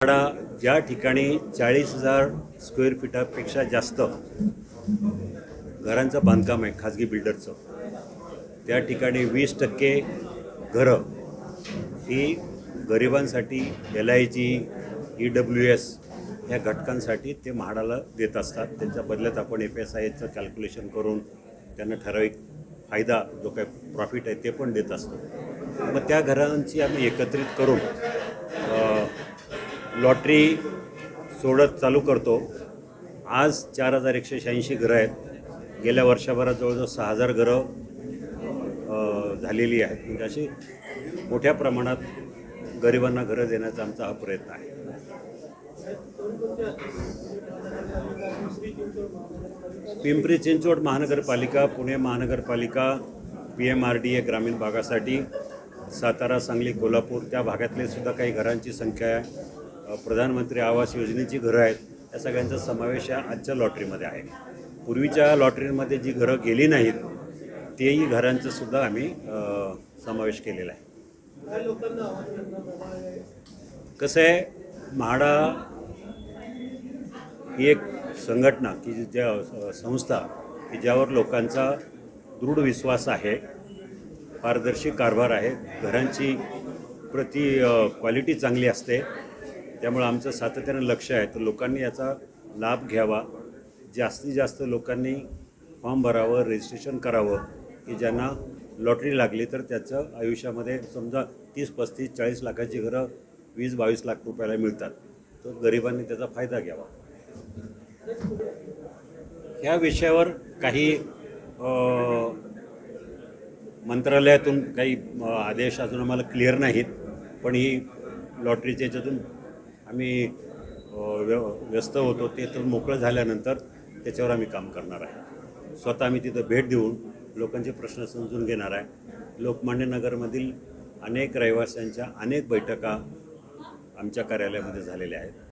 म्हाडा ज्या ठिकाणी चाळीस हजार स्क्वेअर फीटापेक्षा जास्त घरांचं बांधकाम आहे खाजगी बिल्डरचं त्या ठिकाणी वीस टक्के घरं ही गरिबांसाठी L I G E W S ह्या घटकांसाठी ते म्हाडाला देत असतात. त्यांच्या बदल्यात आपण एफ एस आयचं कॅल्क्युलेशन करून त्यांना ठराविक फायदा जो काही प्रॉफिट आहे ते पण देत असतो. मग त्या घरांची आम्ही एकत्रित करून लॉटरी सोडत चालू करतो. आज चार हजार एकशे शहाऐंशी घरं आहेत. गेल्या वर्षभरात जवळजवळ सहा हजार घरं झालेली आहेत. म्हणजे अशी मोठ्या प्रमाणात गरिबांना घरं देण्याचा आमचा हा प्रयत्न आहे. पिंपरी चिंचवड महानगरपालिका पुणे महानगरपालिका P M R D A ग्रामीण भागासाठी सातारा सांगली कोल्हापूर त्या भागातले सुद्धा काही घरांची संख्या आहे प्रधानमंत्री आवास योजनेची घरं आहेत या सगळ्यांचा समावेश या आजच्या लॉटरीमध्ये आहे. पूर्वीच्या लॉटरीमध्ये जी घरं गेली नाहीत तेही घरांचं सुद्धा आम्ही समावेश केलेला आहे. कसं आहे म्हाडा ही एक संघटना की जी- ज्या संस्था की ज्यावर लोकांचा दृढ विश्वास आहे पारदर्शी कारभार आहे घरांची प्रति क्वालिटी चांगली असते त्यामुळं आमचं सातत्यानं लक्ष आहे. तर लोकांनी याचा लाभ घ्यावा. जास्तीत जास्त लोकांनी फॉर्म भरावं रजिस्ट्रेशन करावं की ज्यांना लॉटरी लागली तर त्याचं आयुष्यामध्ये समजा तीस पस्तीस चाळीस लाखाची घरं वीस बावीस लाख रुपयाला मिळतात. तर गरिबांनी त्याचा फायदा घ्यावा. ह्या विषयावर काही मंत्रालयातून काही आदेश अजून आम्हाला क्लिअर नाहीत. पण ही लॉटरीच्या याच्यातून आम्ही व्य व्यस्त होतो ते तर मोकळं झाल्यानंतर त्याच्यावर आम्ही काम करणार आहे. स्वतः आम्ही तिथं भेट देऊन लोकांचे प्रश्न समजून घेणार आहे. लोकमान्य नगरमधील अनेक रहिवाशांच्या अनेक बैठका आमच्या कार्यालयामध्ये झालेल्या आहेत.